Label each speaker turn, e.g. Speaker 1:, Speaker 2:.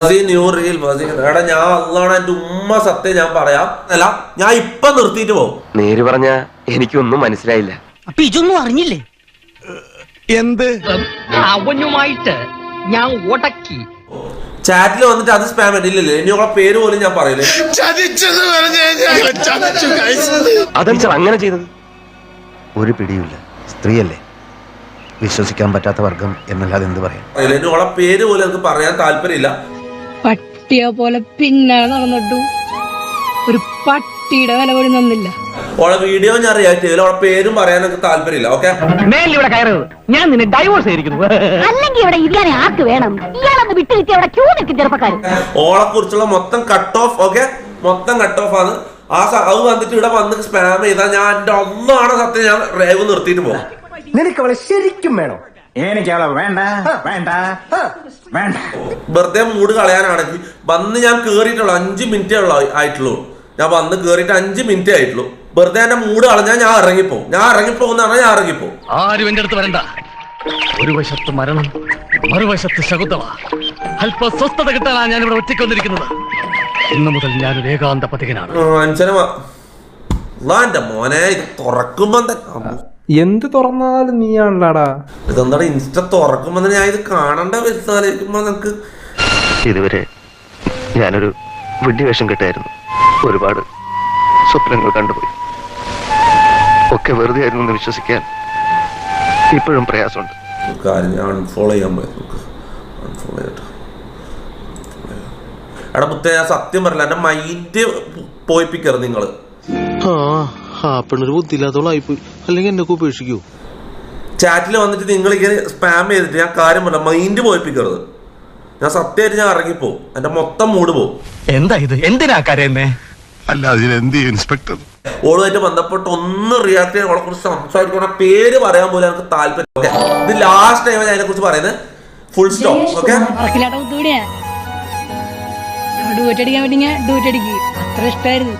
Speaker 1: എടാ ഞാൻ അള്ളാണ് എന്റെ ഉമ്മ സത്യം ഞാൻ പറയാം. അല്ല ഞാൻ ഇപ്പൊ നിർത്തിയിട്ട് പോകും
Speaker 2: നേര് പറഞ്ഞ എനിക്കൊന്നും മനസ്സിലായില്ല.
Speaker 3: അപ്പൊ ഇതൊന്നും അറിഞ്ഞില്ലേ?
Speaker 4: എന്ത്?
Speaker 3: അവനുമായിട്ട് ഞാൻ ഉടക്കി
Speaker 1: ചാറ്റിൽ വന്നിട്ട് അത് സ്പാം ഇല്ലല്ലേ ഇനി ഉള്ള പേര് പോലും ഞാൻ പറയില്ലേ.
Speaker 4: അതെ.
Speaker 2: അതെന്താ അങ്ങനെ ചെയ്തത്?
Speaker 5: ഒരു പിടിയില്ല സ്ത്രീയല്ലേ. വിശ്വസിക്കാൻ പറ്റാത്ത വർഗം എന്നല്ലാതെ എന്ത് പറയാം
Speaker 1: അതിലെ പേര് പോലും എനിക്ക് പറയാൻ താല്പര്യമില്ല.
Speaker 6: പട്ടിയെ പോലെ പിന്നാലെ നടന്നിട്ടു. ഒരു പട്ടിയുടെ വില പോലും തന്നില്ല.
Speaker 1: ഓളെ വീഡിയോ ഞാൻ റിയാക്ട് ചെയ്തില്ല. ഓളെ പേരും പറയാൻ എനിക്ക് താല്പര്യമില്ല. ഓക്കെ
Speaker 3: മേലിവിടെ കയറരുത്. ഞാൻ നിന്നെ ഡൈവോഴ്സ് ചെയ്തിരിക്കുന്നു.
Speaker 7: അല്ലെങ്കിൽ ഇവിടെ ഇരിക്കാനെ ആർക്ക് വേണം? ഇയാളൊന്ന് വിട്ടു കിട്ടി അവിടെ ക്യൂ നിൽക്കും ചെറുപ്പക്കാർ
Speaker 1: ഓളെ കുറിച്ചുള്ള മൊത്തം കട്ട് ഓഫ് ഓക്കെ മൊത്തം കട്ട് ഓഫ് ആണ്. ആ അത് വന്നിട്ട് ഇവിടെ വന്ന് സ്പാം ചെയ്താൽ ഞാൻ എന്റെ ഒന്നാണ് സത്യം ഞാൻ റേവ് നിർത്തിയിട്ട് പോകും
Speaker 8: നിനക്ക് അവളെ ശരിക്കും വേണോ? എനിക്ക് അവളെ വേണ്ട വേണ്ട വേണ്ട.
Speaker 1: വെറുതെ മൂട് കളയാനാണെങ്കിൽ വന്ന് ഞാൻ കേറിയിട്ടുള്ളൂ അഞ്ച് മിനിറ്റേ ഉള്ള ആയിട്ടുള്ളൂ. ഞാൻ വന്ന് കേറിയിട്ട് അഞ്ച് മിനിറ്റേ ആയിട്ടുള്ളൂ. വെറുതെ എന്റെ മൂട് കളഞ്ഞാൽ ഞാൻ ഇറങ്ങിപ്പോ ഞാൻ ഇറങ്ങിപ്പോന്നാണ് പറഞ്ഞാൽ ഞാൻ ഇറങ്ങിപ്പോ
Speaker 9: ആരും എന്റെ അടുത്ത് വരണ്ട. ഒരു വശത്ത് മരണം മറുവശത്ത് ശകുന്തള. അല്പ സ്വസ്ഥത കിട്ടാനാണ് ഞാൻ ഇവിടെ ഒറ്റയ്ക്ക് വന്നിരിക്കുന്നത്. ഇന്നു മുതൽ ഒരു ഏകാന്ത പതികനാണ്
Speaker 1: അഞ്ചന എന്റെ മോനെ തുറക്കുമ്പോ
Speaker 4: എന്ത് തുറന്നാലും നീയാണല്ലാടാ.
Speaker 1: ഇതെന്താ ഇൻസ്റ്റ തുറക്കുമ്പോ തന്നെ ഞാൻ ഇത് കാണണ്ട വരുത്താലിരിക്കുമ്പോ നമുക്ക്
Speaker 2: ഇതുവരെ ഞാനൊരു വിഡ്ഢി വേഷം കെട്ടായിരുന്നു. ഒരുപാട് സ്വപ്നങ്ങൾ കണ്ടുപോയി. ഒക്കെ വെറുതെ ആയിരുന്നു എന്ന് വിശ്വസിക്കാൻ ഇപ്പോഴും പ്രയാസമുണ്ട്.
Speaker 1: കാര്യം ഞാൻ അൺഫോളോ ചെയ്യാൻ പോയി. അൺഫോളോ ചെയ്യട്ടെ. എടാ മുത്തേ ഞാൻ സത്യം പറയില്ല എന്റെ മൈൻഡ് പോയിപ്പിക്കരുത് നിങ്ങൾ.
Speaker 10: ആ പെണ്ണൊരു ബുദ്ധിയില്ലാത്തോളായിപ്പോയി അല്ലെങ്കിൽ എന്നൊക്കെ ഉപേക്ഷിക്കൂ.
Speaker 1: ചാറ്റിൽ വന്നിട്ട് നിങ്ങൾ ഇങ്ങനെ സ്പാം ചെയ്തിട്ട് ഞാൻ കാര്യം പറഞ്ഞ മൈൻഡ് പോയിപ്പിക്കരുത്. ഞാൻ സത്യമായിട്ട് ഞാൻ ഇറങ്ങിപ്പോ എന്റെ മൊത്തം മൂട് പോകും
Speaker 9: എന്താ ഇത്? എന്തിനാ കരയുന്നേ?
Speaker 4: അല്ല ചെയ്യും ഇൻസ്പെക്ടർ?
Speaker 1: ഓളുമായിട്ട് ബന്ധപ്പെട്ട് ഒന്ന് റിയാക്ട് ചെയ്യാൻ അവളെ കുറിച്ച് സംസാരിക്കണം പേര് പറയാൻ പോലും എനിക്ക് താല്പര്യം ഇത് ലാസ്റ്റ് ടൈം ഞാൻ അതിനെ കുറിച്ച് പറയുന്നത് ഫുൾ സ്റ്റോപ്പ് ഓക്കെ
Speaker 6: ഡ്യൂറ്റ് അടിക്കാൻ പറ്റി ഡൂറ്റ് അടിക്കുക അത്ര ഇഷ്ടമായിരുന്നു